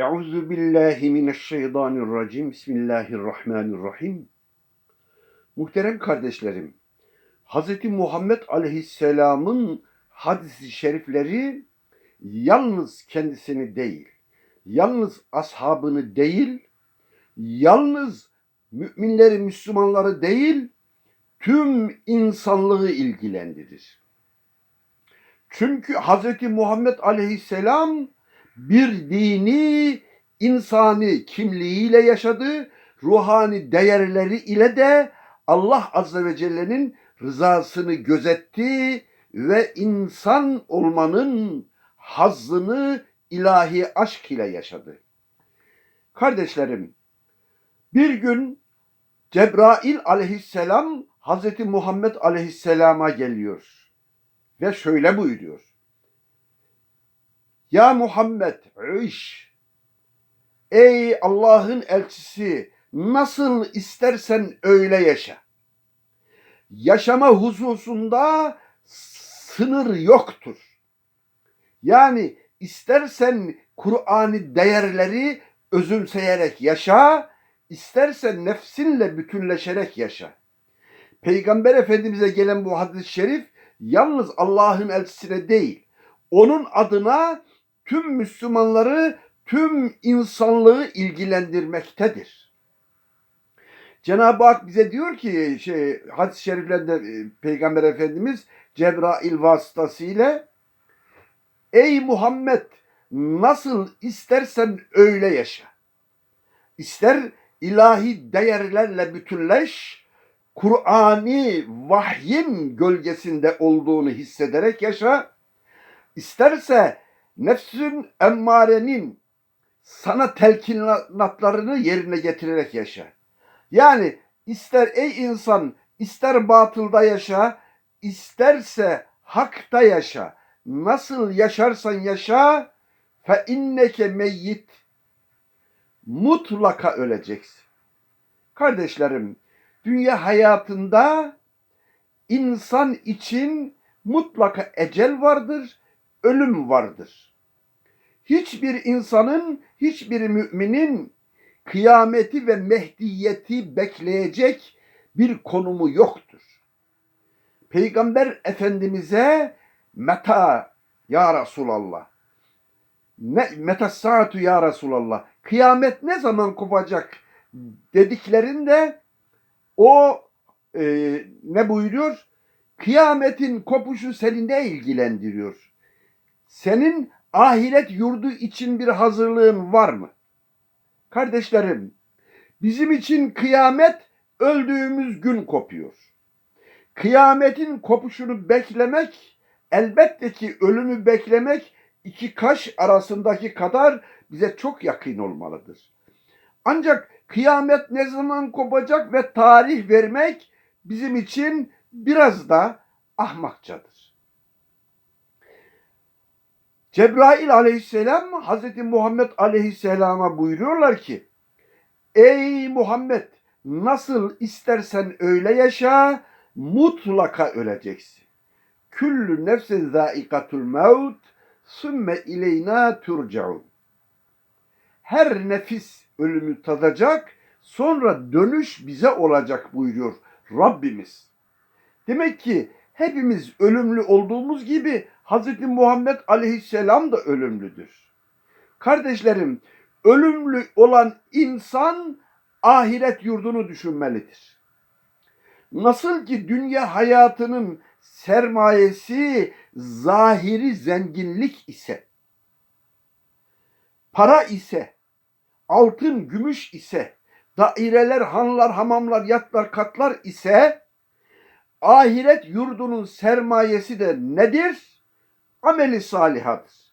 Euzu billahi mineşşeytanirracim. Bismillahirrahmanirrahim. Muhterem kardeşlerim, Hz. Muhammed Aleyhisselam'ın hadisi şerifleri yalnız kendisini değil, yalnız ashabını değil, yalnız müminleri, Müslümanları değil, tüm insanlığı ilgilendirir. Çünkü Hz. Muhammed Aleyhisselam bir dini insani kimliğiyle yaşadı, ruhani değerleri ile de Allah Azze ve Celle'nin rızasını gözetti ve insan olmanın hazzını ilahi aşk ile yaşadı. Kardeşlerim, bir gün Cebrail aleyhisselam Hazreti Muhammed aleyhisselama geliyor ve şöyle buyuruyor. Ya Muhammed iş. Ey Allah'ın elçisi nasıl istersen öyle yaşa. Yaşama hususunda sınır yoktur. Yani istersen Kur'an'ı değerleri özümseyerek yaşa, istersen nefsinle bütünleşerek yaşa. Peygamber Efendimiz'e gelen bu hadis-i şerif yalnız Allah'ın elçisine değil, onun adına tüm Müslümanları, tüm insanlığı ilgilendirmektedir. Cenab-ı Hak bize diyor ki şey hadis-i şeriflerde e, Peygamber Efendimiz Cebrail vasıtasıyla Ey Muhammed nasıl istersen öyle yaşa. İster ilahi değerlerle bütünleş, Kur'ani vahyin gölgesinde olduğunu hissederek yaşa. İsterse nefsün emmarenin sana telkinatlarını yerine getirerek yaşa. Yani ister ey insan ister batılda yaşa, isterse hakta yaşa. Nasıl yaşarsan yaşa fe inneke meyyit mutlaka öleceksin. Kardeşlerim, dünya hayatında insan için mutlaka ecel vardır, ölüm vardır. Hiçbir insanın, hiçbir müminin kıyameti ve mehdiyeti bekleyecek bir konumu yoktur. Peygamber Efendimiz'e meta ya Resulallah. Ne, meta saatu ya Resulallah. Kıyamet ne zaman kopacak dediklerinde o e, ne buyuruyor? Kıyametin kopuşu seni ne ilgilendiriyor? Senin ahiret yurdu için bir hazırlığın var mı? Kardeşlerim, bizim için kıyamet öldüğümüz gün kopuyor. Kıyametin kopuşunu beklemek, elbette ki ölümü beklemek iki kaş arasındaki kadar bize çok yakın olmalıdır. Ancak kıyamet ne zaman kopacak ve tarih vermek bizim için biraz da ahmakçadır. Cebrail aleyhisselam Hazreti Muhammed aleyhisselama buyuruyorlar ki Ey Muhammed nasıl istersen öyle yaşa mutlaka öleceksin. Küllü nefsin zâikatul mevt sümme ileyna turcaun. Her nefis ölümü tadacak sonra dönüş bize olacak buyuruyor Rabbimiz. Demek ki hepimiz ölümlü olduğumuz gibi Hz. Muhammed aleyhisselam da ölümlüdür. Kardeşlerim, ölümlü olan insan ahiret yurdunu düşünmelidir. Nasıl ki dünya hayatının sermayesi zahiri zenginlik ise, para ise, altın, gümüş ise, daireler, hanlar, hamamlar, yatlar, katlar ise, ahiret yurdunun sermayesi de nedir? Ameli salihadır.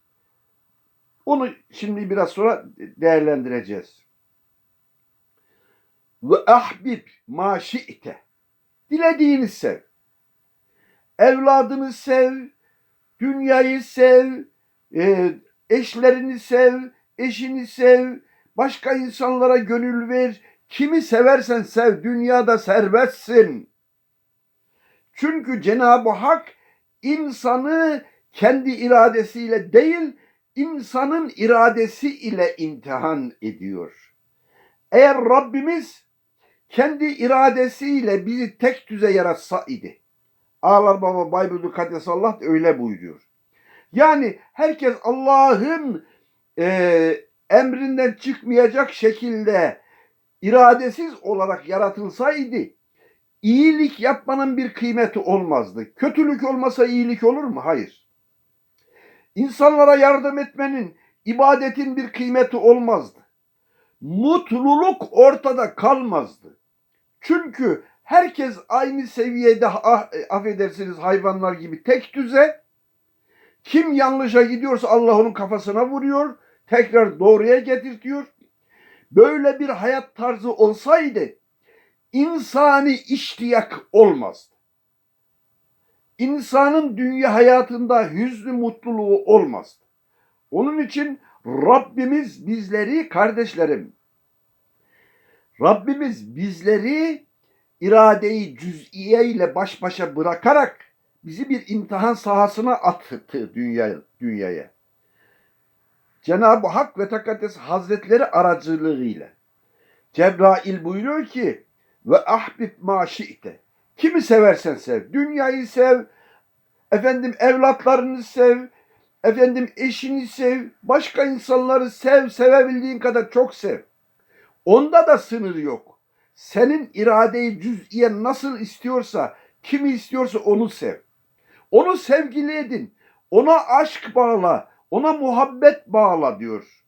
Onu şimdi biraz sonra değerlendireceğiz. Ve ahbib ma şi'te. Dilediğini sev. Evladını sev, dünyayı sev, e, eşlerini sev, eşini sev, başka insanlara gönül ver. Kimi seversen sev, dünyada serbestsin. Çünkü Cenab-ı Hak insanı kendi iradesiyle değil, insanın iradesi ile imtihan ediyor. Eğer Rabbimiz kendi iradesiyle bizi tek düze yaratsa idi. Ağlar Baba Bayburdu Kaddesallah öyle buyuruyor. Yani herkes Allah'ın e, emrinden çıkmayacak şekilde iradesiz olarak yaratılsaydı iyilik yapmanın bir kıymeti olmazdı. Kötülük olmasa iyilik olur mu? Hayır. İnsanlara yardım etmenin, ibadetin bir kıymeti olmazdı. Mutluluk ortada kalmazdı. Çünkü herkes aynı seviyede ah, affedersiniz hayvanlar gibi tek düze. Kim yanlışa gidiyorsa Allah onun kafasına vuruyor, tekrar doğruya getirtiyor. Böyle bir hayat tarzı olsaydı insani iştiyak olmazdı. İnsanın dünya hayatında hüznü mutluluğu olmazdı. Onun için Rabbimiz bizleri kardeşlerim Rabbimiz bizleri iradeyi cüz'iye ile baş başa bırakarak bizi bir imtihan sahasına attı dünya, dünyaya. Cenab-ı Hak ve Tekaddes Hazretleri aracılığıyla Cebrail buyuruyor ki ve ahbib ma şi'te. Kimi seversen sev. Dünyayı sev. Efendim evlatlarını sev. Efendim eşini sev. Başka insanları sev. Sevebildiğin kadar çok sev. Onda da sınır yok. Senin iradeyi cüz'iye nasıl istiyorsa, kimi istiyorsa onu sev. Onu sevgili edin. Ona aşk bağla. Ona muhabbet bağla diyor.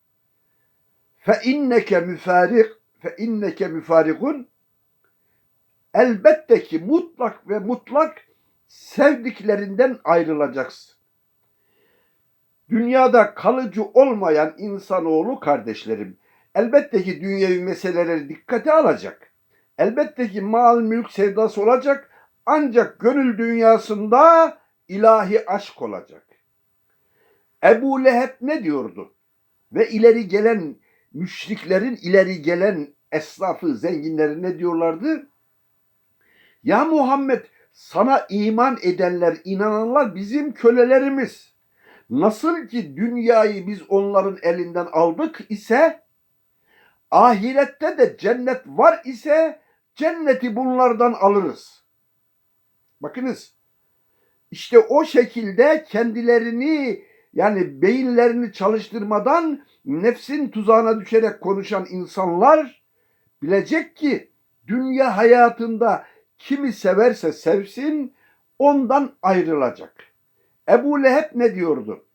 Fe inneke müfarik fe inneke müfarikun elbette ki mutlak ve mutlak sevdiklerinden ayrılacaksın. Dünyada kalıcı olmayan insanoğlu kardeşlerim elbette ki dünyevi meseleleri dikkate alacak. Elbette ki mal mülk sevdası olacak ancak gönül dünyasında ilahi aşk olacak. Ebu Leheb ne diyordu? Ve ileri gelen müşriklerin ileri gelen esnafı, zenginleri ne diyorlardı? Ya Muhammed sana iman edenler, inananlar bizim kölelerimiz. Nasıl ki dünyayı biz onların elinden aldık ise ahirette de cennet var ise cenneti bunlardan alırız. Bakınız işte o şekilde kendilerini yani beyinlerini çalıştırmadan nefsin tuzağına düşerek konuşan insanlar bilecek ki dünya hayatında kimi severse sevsin ondan ayrılacak. Ebu Leheb ne diyordu?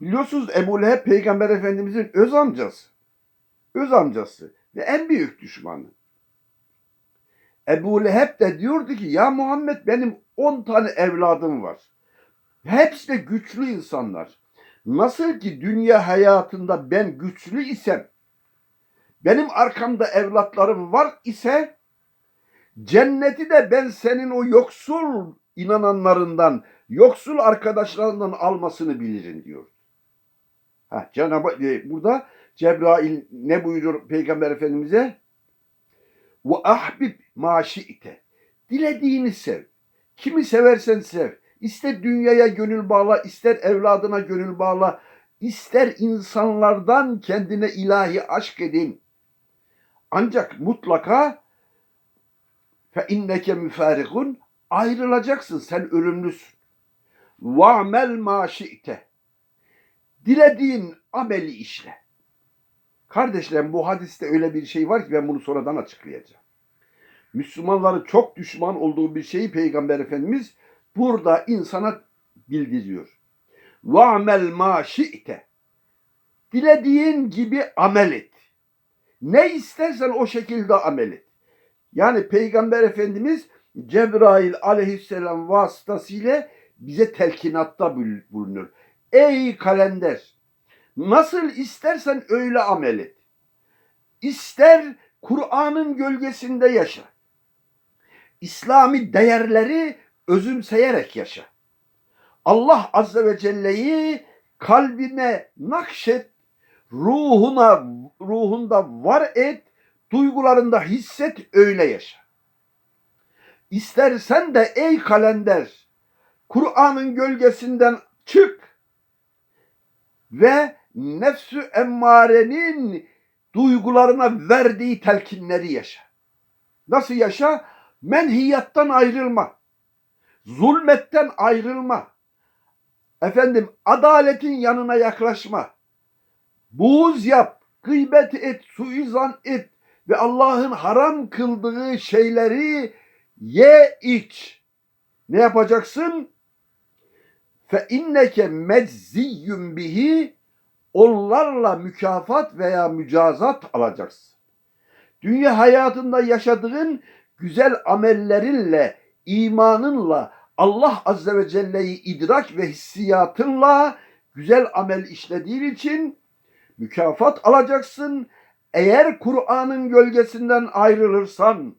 Biliyorsunuz Ebu Leheb Peygamber Efendimizin öz amcası. Öz amcası ve en büyük düşmanı. Ebu Leheb de diyordu ki ya Muhammed benim 10 tane evladım var. Hepsi güçlü insanlar. Nasıl ki dünya hayatında ben güçlü isem, benim arkamda evlatlarım var ise, cenneti de ben senin o yoksul inananlarından, yoksul arkadaşlarından almasını bilirim diyor. Ha, Cenab-ı e, burada Cebrail ne buyuruyor Peygamber Efendimiz'e? Ve ahbib ma şi'te. Dilediğini sev. Kimi seversen sev. İster dünyaya gönül bağla, ister evladına gönül bağla, ister insanlardan kendine ilahi aşk edin. Ancak mutlaka fe inneke müfarikun ayrılacaksın. Sen ölümlüsün. Va'mel ma şi'te. Dilediğin ameli işle. Kardeşlerim bu hadiste öyle bir şey var ki ben bunu sonradan açıklayacağım. Müslümanların çok düşman olduğu bir şeyi Peygamber Efendimiz burada insana bildiriyor. Va'mel ma şi'te. Dilediğin gibi amel et. Ne istersen o şekilde amel et. Yani Peygamber Efendimiz Cebrail aleyhisselam vasıtasıyla bize telkinatta bulunur. Ey kalender! Nasıl istersen öyle amel et. İster Kur'an'ın gölgesinde yaşa. İslami değerleri özümseyerek yaşa. Allah Azze ve Celle'yi kalbine nakşet, ruhuna, ruhunda var et, duygularında hisset, öyle yaşa. İstersen de ey kalender, Kur'an'ın gölgesinden çık, ve nefsü emmarenin duygularına verdiği telkinleri yaşa. Nasıl yaşa? Menhiyattan ayrılma. Zulmetten ayrılma. Efendim adaletin yanına yaklaşma. Buğz yap, gıybet et, suizan et ve Allah'ın haram kıldığı şeyleri ye iç. Ne yapacaksın? Fe inneke mecziyyun bihi onlarla mükafat veya mücazat alacaksın. Dünya hayatında yaşadığın güzel amellerinle, imanınla, Allah Azze ve Celle'yi idrak ve hissiyatınla güzel amel işlediğin için mükafat alacaksın. Eğer Kur'an'ın gölgesinden ayrılırsan,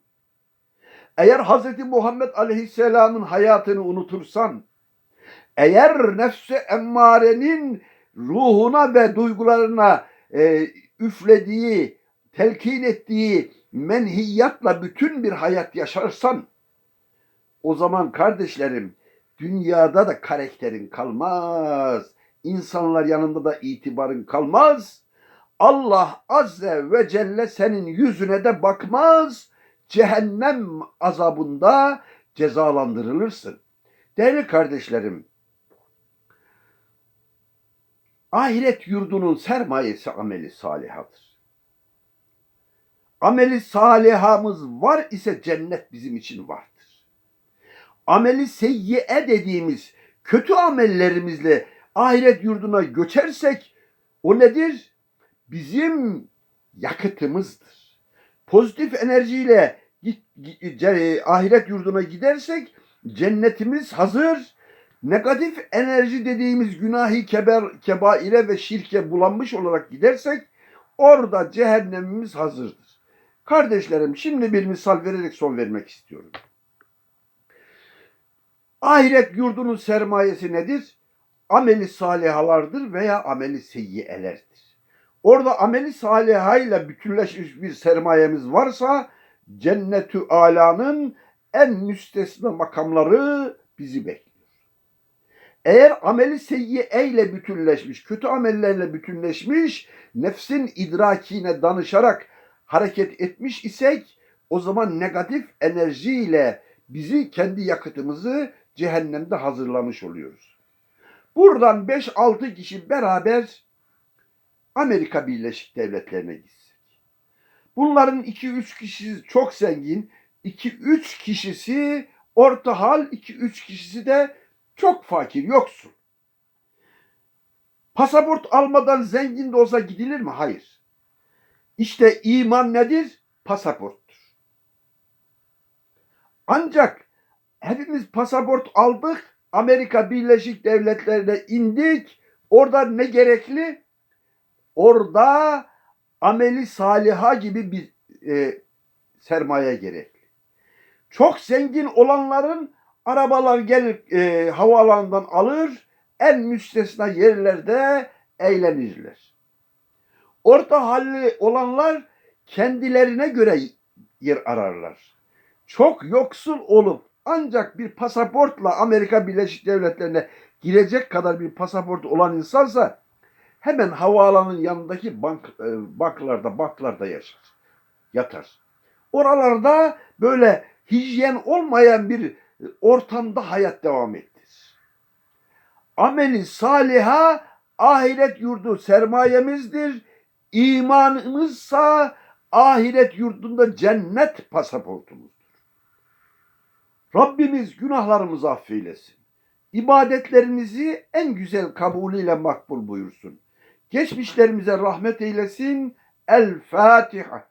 eğer Hz. Muhammed Aleyhisselam'ın hayatını unutursan, eğer nefse emmarenin ruhuna ve duygularına e, üflediği, telkin ettiği menhiyatla bütün bir hayat yaşarsan, o zaman kardeşlerim dünyada da karakterin kalmaz. İnsanlar yanında da itibarın kalmaz. Allah Azze ve Celle senin yüzüne de bakmaz. Cehennem azabında cezalandırılırsın. Değerli kardeşlerim, ahiret yurdunun sermayesi ameli salihadır. Ameli salihamız var ise cennet bizim için vardır. Ameli seyyiye dediğimiz kötü amellerimizle ahiret yurduna göçersek o nedir? Bizim yakıtımızdır. Pozitif enerjiyle ahiret yurduna gidersek cennetimiz hazır. Negatif enerji dediğimiz günahi keber, kebaire ve şirke bulanmış olarak gidersek orada cehennemimiz hazırdır. Kardeşlerim şimdi bir misal vererek son vermek istiyorum. Ahiret yurdunun sermayesi nedir? Ameli salihalardır veya ameli seyyiyelerdir. Orada ameli salihayla bütünleşmiş bir sermayemiz varsa cennetü alanın en müstesna makamları bizi bekliyor. Eğer ameli seyyiye ile bütünleşmiş, kötü amellerle bütünleşmiş, nefsin idrakine danışarak hareket etmiş isek o zaman negatif enerjiyle bizi kendi yakıtımızı cehennemde hazırlamış oluyoruz. Buradan 5-6 kişi beraber Amerika Birleşik Devletleri'ne gitsek. Bunların 2-3 kişisi çok zengin, 2-3 kişisi orta hal, 2-3 kişisi de çok fakir, yoksul. Pasaport almadan zengin de olsa gidilir mi? Hayır. İşte iman nedir? Pasaporttur. Ancak hepimiz pasaport aldık, Amerika Birleşik Devletleri'ne indik. Orada ne gerekli? Orada ameli saliha gibi bir e, sermaye gerekli. Çok zengin olanların arabalar gelir e, havaalanından alır, en müstesna yerlerde eğlenirler. Orta halli olanlar kendilerine göre yer ararlar. Çok yoksul olup ancak bir pasaportla Amerika Birleşik Devletleri'ne girecek kadar bir pasaport olan insansa hemen havaalanının yanındaki bank e, banklarda banklarda yaşar. Yatar. Oralarda böyle hijyen olmayan bir ortamda hayat devam ettir. Ameli saliha ahiret yurdu sermayemizdir. İmanımızsa ahiret yurdunda cennet pasaportumuzdur. Rabbimiz günahlarımızı affeylesin. İbadetlerimizi en güzel kabulüyle makbul buyursun. Geçmişlerimize rahmet eylesin. El Fatiha.